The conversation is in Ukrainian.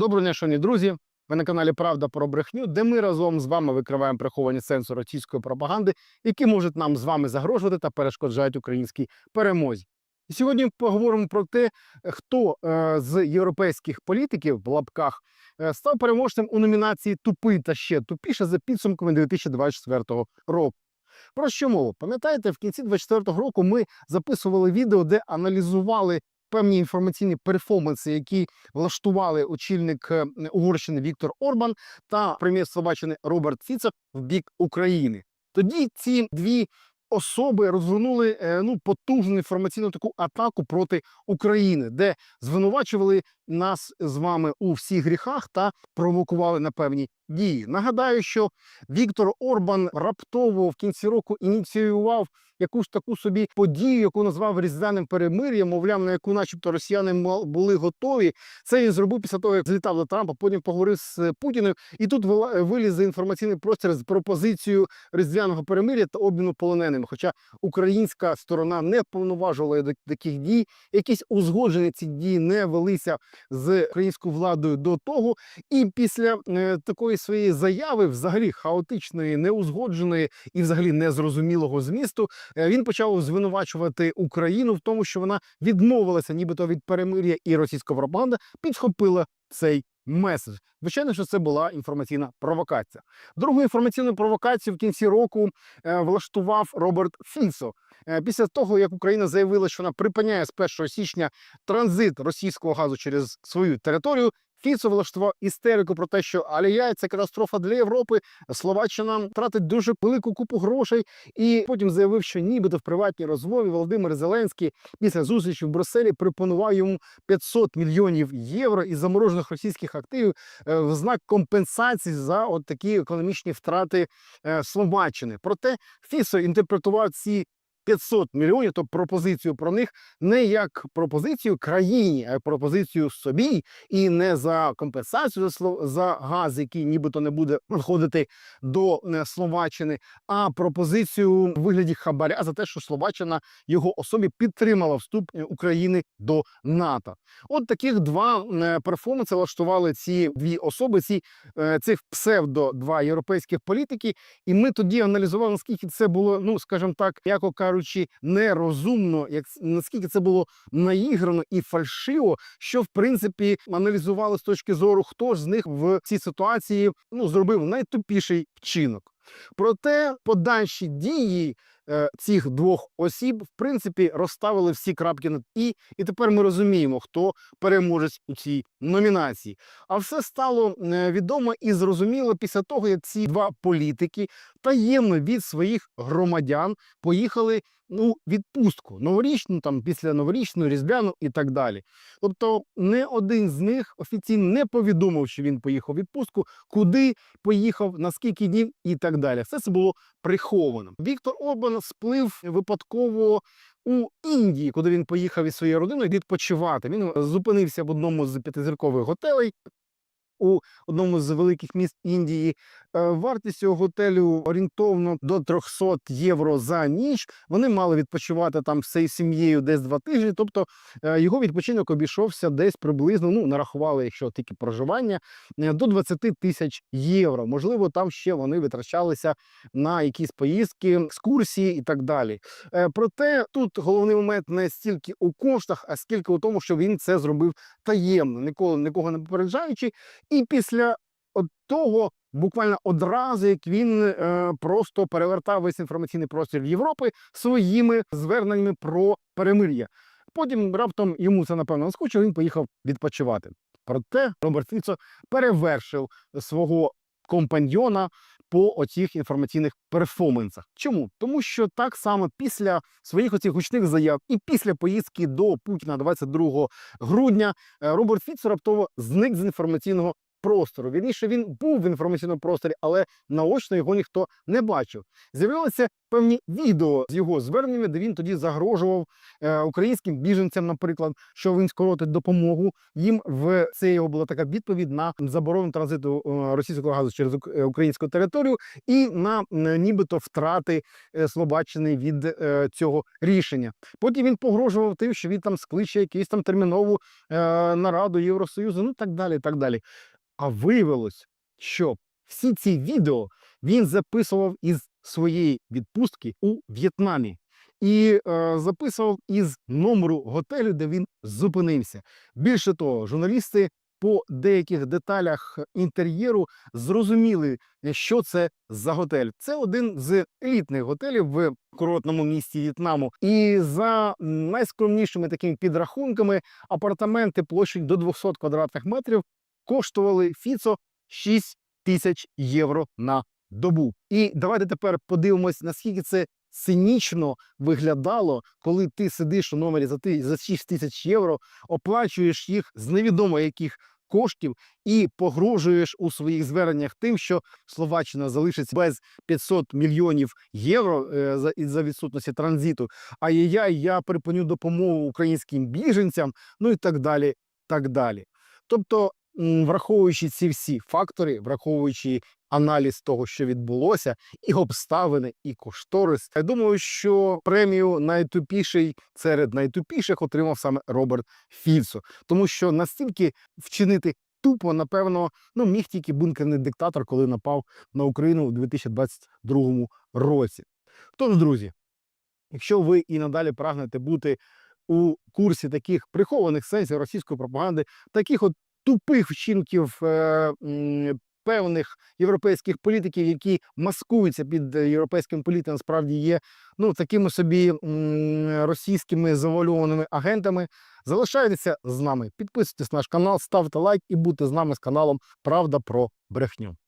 Доброго дня, шановні друзі. Ви на каналі Правда про брехню, де ми разом з вами викриваємо приховані сенси російської пропаганди, які можуть нам з вами загрожувати та перешкоджають українській перемозі. І сьогодні поговоримо про те, хто е, з європейських політиків в лапках е, став переможцем у номінації Тупий та ще тупіше за підсумками 2024 року. Про що мова? Пам'ятаєте, в кінці 2024 року ми записували відео, де аналізували певні інформаційні перформанси, які влаштували очільник е, Угорщини Віктор Орбан та прем'єр Словаччини Роберт Фіцо в бік України. Тоді ці дві особи розгорнули е, ну потужну інформаційну таку атаку проти України, де звинувачували нас з вами у всіх гріхах та провокували на певні дії. Нагадаю, що Віктор Орбан раптово в кінці року ініціював якусь таку собі подію, яку назвав різдвяним перемир'ям, мовляв, на яку, начебто, росіяни були готові. Це він зробив після того, як злітав до Трампа, потім поговорив з е, Путіним, і тут вила- виліз інформаційний простір з пропозицією різдвяного перемир'я та обміну полоненими. Хоча українська сторона не повноважувала до таких дій, якісь узгоджені ці дії не велися з українською владою до того. І після е, такої своєї заяви, взагалі хаотичної, неузгодженої і взагалі незрозумілого змісту, е, він почав звинувачувати Україну в тому, що вона відмовилася, нібито від перемир'я, і російська пропаганда підхопила цей меседж. Звичайно, що це була інформаційна провокація. Другу інформаційну провокацію в кінці року е, влаштував Роберт Фіцо. Е, Після того, як Україна заявила, що вона припиняє з 1 січня транзит російського газу через свою територію, Фіцо влаштував істерику про те, що алія це катастрофа для Європи. Словаччина тратить дуже велику купу грошей, і потім заявив, що нібито в приватній розмові Володимир Зеленський після зустрічі в Брюсселі пропонував йому 500 мільйонів євро із заморожених російських активів е, в знак компенсації за от такі економічні втрати е, Словаччини. Проте Фісо інтерпретував ці 500 мільйонів, тобто пропозицію про них не як пропозицію країні, а як пропозицію собі, і не за компенсацію за газ, який нібито не буде входити до е, Словаччини, а пропозицію у вигляді хабаря за те, що Словаччина його особі підтримала вступ е, України до НАТО. От таких два е, перформанси влаштували ці дві особи, ці цих псевдо два європейських політики. І ми тоді аналізували, наскільки це було, ну скажімо так, яко кажучи, нерозумно, як наскільки це було наіграно і фальшиво, що в принципі аналізували з точки зору, хто ж з них в цій ситуації ну зробив найтупіший вчинок. Проте подальші дії цих двох осіб, в принципі, розставили всі крапки над і, і тепер ми розуміємо, хто переможець у цій номінації. А все стало е, відомо і зрозуміло після того, як ці два політики таємно від своїх громадян поїхали ну, відпустку новорічну, там після новорічну, різдвяну і так далі. Тобто, не один з них офіційно не повідомив, що він поїхав у відпустку, куди поїхав, на скільки днів і так далі. Все це було приховано. Віктор Орбан сплив випадково. У Індії, куди він поїхав із своєю родиною відпочивати. Він зупинився в одному з п'ятизіркових готелей у одному з великих міст Індії. Е, Вартість цього готелю орієнтовно до 300 євро за ніч. Вони мали відпочивати там всією сім'єю десь два тижні. Тобто е, його відпочинок обійшовся десь приблизно, ну нарахували, якщо тільки проживання, е, до 20 тисяч євро. Можливо, там ще вони витрачалися на якісь поїздки, екскурсії і так далі. Проте тут головний момент не стільки у коштах, а скільки у тому, що він це зробив таємно, ніколи нікого не попереджаючи. І після того, буквально одразу, як він е, просто перевертав весь інформаційний простір Європи своїми зверненнями про перемир'я. Потім раптом йому це напевно наскучило, він поїхав відпочивати. Проте Роберт Фіцо перевершив свого компаньйона по оцих інформаційних перформансах. Чому? Тому що так само після своїх оцих гучних заяв і після поїздки до Путіна 22 грудня е, Роберт Фіц раптово зник з інформаційного простору. Вірніше він був в інформаційному просторі, але наочно його ніхто не бачив. З'явилася певні відео з його зверненнями, де він тоді загрожував е, українським біженцям, наприклад, що він скоротить допомогу їм. В це його була така відповідь на заборону транзиту е, російського газу через е, українську територію і на нібито втрати Словаччини від цього рішення. Потім він погрожував тим, що він там скличе якусь там термінову нараду Євросоюзу, ну так далі. так далі. А виявилось, що всі ці відео він записував із своєї відпустки у В'єтнамі і е, записував із номеру готелю, де він зупинився. Більше того, журналісти по деяких деталях інтер'єру зрозуміли, що це за готель. Це один з елітних готелів в курортному місті В'єтнаму. І за найскромнішими такими підрахунками апартаменти площею до 200 квадратних метрів коштували Фіцо 6 тисяч євро на добу. І давайте тепер подивимось, наскільки це цинічно виглядало, коли ти сидиш у номері за ти за 6 тисяч євро, оплачуєш їх з невідомо яких коштів і погрожуєш у своїх зверненнях тим, що Словаччина залишиться без 500 мільйонів євро е, за із-за відсутності транзиту. Ай-яй-яй, я припиню допомогу українським біженцям, ну і так далі. так далі. Тобто, враховуючи ці всі фактори, враховуючи аналіз того, що відбулося, і обставини, і кошторис, я думаю, що премію найтупіший серед найтупіших отримав саме Роберт Фіцо, тому що настільки вчинити тупо, напевно, ну міг тільки бункерний диктатор, коли напав на Україну у 2022 році. Тож, друзі, якщо ви і надалі прагнете бути у курсі таких прихованих сенсів російської пропаганди, таких от тупих вчинків е, певних європейських політиків, які маскуються під е, європейським політиком, насправді є ну такими собі російськими завуальованими агентами. Залишайтеся з нами, підписуйтесь на наш канал, ставте лайк і будьте з нами з каналом Правда про брехню.